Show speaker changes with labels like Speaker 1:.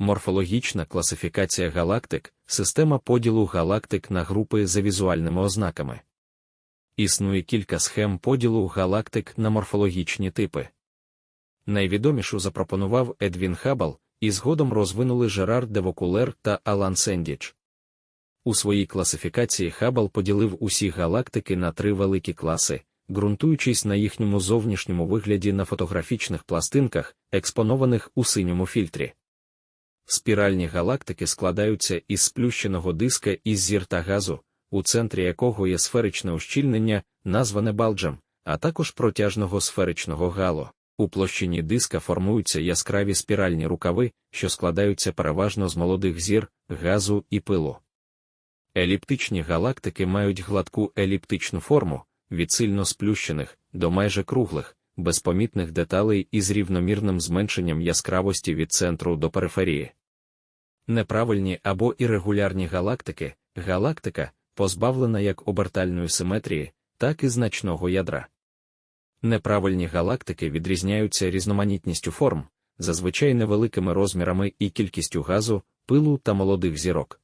Speaker 1: Морфологічна класифікація галактик система поділу галактик на групи за візуальними ознаками. Існує кілька схем поділу галактик на морфологічні типи. Найвідомішу запропонував Едвін Хаббл, і згодом розвинули Жерар Девокулер та Алан Сендіч. У своїй класифікації Хаббл поділив усі галактики на три великі класи, ґрунтуючись на їхньому зовнішньому вигляді на фотографічних пластинках, експонованих у синьому фільтрі. Спіральні галактики складаються із сплющеного диска із зір та газу, у центрі якого є сферичне ущільнення, назване балджем, а також протяжного сферичного гало. У площині диска формуються яскраві спіральні рукави, що складаються переважно з молодих зір, газу і пилу. Еліптичні галактики мають гладку еліптичну форму, від сильно сплющених до майже круглих, безпомітних деталей із рівномірним зменшенням яскравості від центру до периферії. Неправильні або ірегулярні галактики, галактика, позбавлена як обертальної симетрії, так і значного ядра. Неправильні галактики відрізняються різноманітністю форм, зазвичай невеликими розмірами і кількістю газу, пилу та молодих зірок.